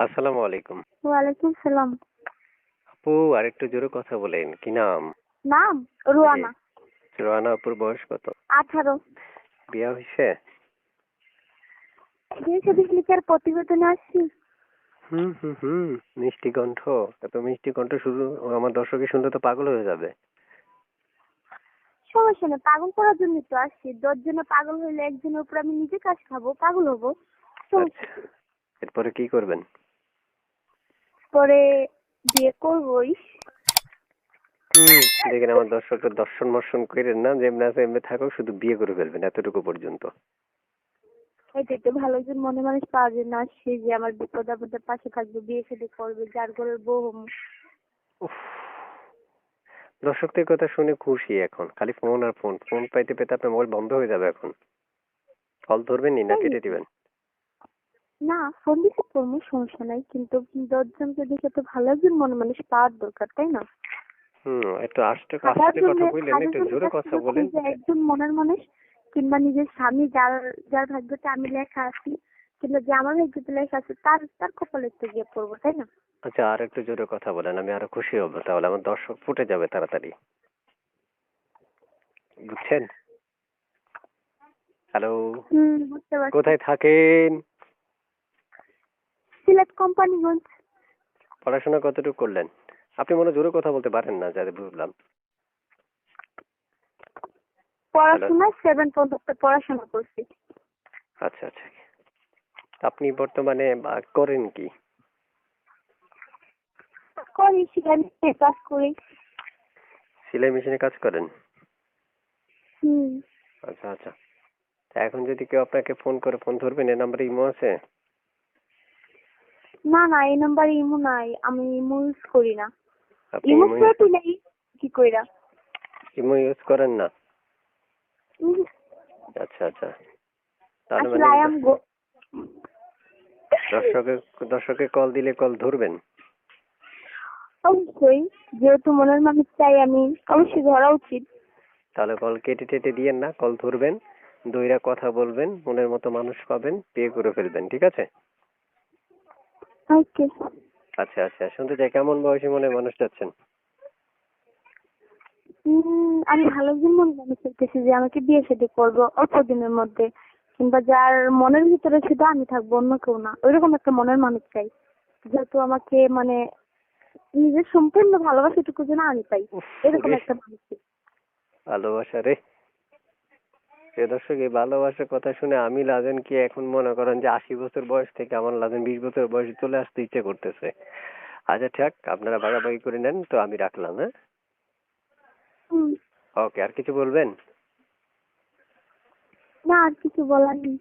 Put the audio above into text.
আসসালামু আলাইকুম। ওয়ালাইকুম সালাম। আপু আরেকটু জোরে কথা বলেন। কি নাম? নাম রুয়ানা। রোয়ানা আপুর বয়স কত? আঠারো। বিয়া হয়েছে দিয়েছে বিজলিকার প্রতিবেদনে আসছি? হুম হুম হুম মিষ্টি কণ্ঠ। এত মিষ্টি কণ্ঠ শুধু আমার দর্শকের শুনলে তো পাগল হয়ে যাবে। সমস্যা নেই পাগল করার জন্য তো আসছি। দশজনে পাগল হইলে একজনের উপর আমি নিজে কাজ খাব পাগল হব। আচ্ছা। এরপরে কি করবেন? পরে বিয়ে করবোই হুম দেখেন আমার দর্শকের দর্শন মর্শন করেন না যেমনি আছে এমনি থাকো শুধু বিয়ে করে ফেলবেন এতটুকু পর্যন্ত এটাই তো ভালো একজন মনে মানুষ পাওয়া যায় না আসছে যে আমার বিপদ আপদে পাশে থাকবে বিয়ে শাদী করবে যার ঘরের বউ উফ। দর্শকদের কথা শুনে খুশি এখন খালি ফোন আর ফোন ফোন পাইতে পেতে আপনার মোবাইল বন্ধ হয়ে যাবে এখন কল ধরবেন না কেটে? দিবেন না ফোন দিতে করব সমস্যা নাই কিন্তু দশজনকে দেখে তো ভালো একজন মনে মানুষ পাওয়ার দরকার তাই না? হুম একটু আস্তে আস্তে কথা বললেন একটু জোরে কথা বলেন। একজন মনের মানুষ কিংবা নিজের স্বামী যার যার ভাগ্যতে আমি লেখা আছি কিংবা যে আমার ভাগ্যতে লেখা আছে তার তার কপালে তো গিয়ে পড়ব তাই না? আচ্ছা আর একটু জোরে কথা বলেন আমি আরও খুশি হব তাহলে আমার দর্শক ফুটে যাবে তাড়াতাড়ি। বুঝছেন? হ্যালো? কোথায় থাকেন? কোম্পানিগঞ্জ পড়াশোনা কতটুকু করলেন? আপনি মনে জোরে কথা বলতে পারেন না যাতে বুঝলাম। পড়াশোনায় সেভেন পর্যন্ত পড়াশোনা করছি। আচ্ছা আচ্ছা। আপনি বর্তমানে করেন কি? করি সেখানে কাজ করি। সেলাই মেশিনে কাজ করেন? হুম। আচ্ছা আচ্ছা। তা এখন যদি কেউ আপনাকে ফোন করে ফোন ধরবেন এই নাম্বারে ইমো আছে? না না এই নাম্বারে ইমো নাই আমি ইমো ইউজ করি না। ইমো করে তুই নাই কি কইরা? ইমো ইউজ করেন না? আচ্ছা আচ্ছা। তাহলে মানে আই এম গো দর্শকের দর্শকের কল দিলে কল ধরবেন? অবশ্যই যেহেতু মনের মানুষ চাই আমি অবশ্যই ধরা উচিত। তাহলে কল কেটে টেটে দিয়েন না কল ধরবেন দইরা কথা বলবেন মনের মতো মানুষ পাবেন বিয়ে করে ফেলবেন ঠিক আছে? ওকে আচ্ছা আচ্ছা। শুনতে চাই কেমন বয়সী মনের মানুষ যাচ্ছেন আমি ভালো একজন মন মানুষ চাইতেছি যে আমাকে বিয়ে শাদী করব অল্প দিনের মধ্যে। কিংবা যার মনের ভিতরে শুধু আমি থাকব অন্য কেউ না। ওইরকম একটা মনের মানুষ চাই যেহেতু আমাকে মানে নিজের সম্পূর্ণ ভালোবাসাটুকু যেন আমি পাই। এরকম একটা মানুষ চাই। ভালোবাসা রে। প্রিয় দর্শক এই ভালোবাসার কথা শুনে আমি লাজেন কি এখন মনে করেন যে আশি বছর বয়স থেকে আমার লাজেন বিশ বছর বয়সে চলে আসতে ইচ্ছে করতেছে? আচ্ছা ঠিক আপনারা ভাগাভাগি করে নেন তো আমি রাখলাম হ্যাঁ? ওকে আর কিছু বলবেন? না আর কিছু বলার নেই।